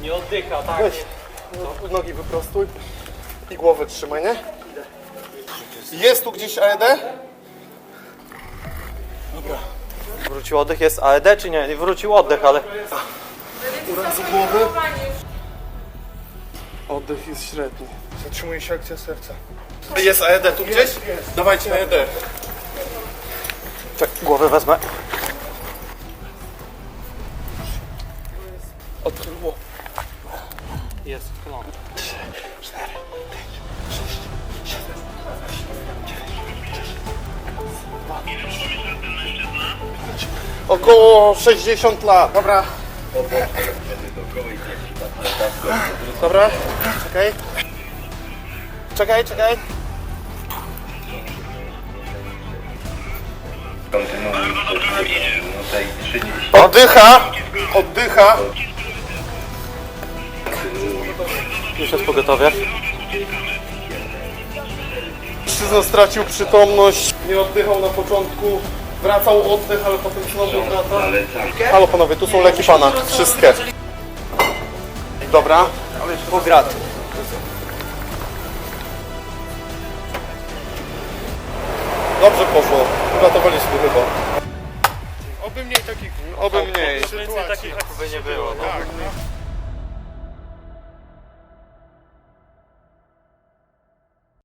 Nie oddycha, tak? Weź, no, nogi wyprostuj i głowę trzymaj, nie? Jest tu gdzieś AED? Wrócił oddech, jest AED czy nie? Nie wrócił oddech, ale... Urazu głowy. Oddech jest średni. Zatrzymuje się akcja serca. Jest AED tu gdzieś? Dawajcie AED. Czek, głowę wezmę. Odchyliło. Jest wchylony. Około 60 lat. Dobra. Dobra, czekaj. Czekaj, czekaj. Tutaj 30 Oddycha, oddycha. Już jest pogotowie. Mężczyzna stracił przytomność, nie oddychał na początku, wracał oddech, ale potem znowu wraca. Halo panowie, tu są leki pana, wszystkie. Dobra. Pograt. Dobrze poszło, uratowaliśmy chyba. Oby mniej takich, oby mniej. Więcej takich nie było. No. Tak, no.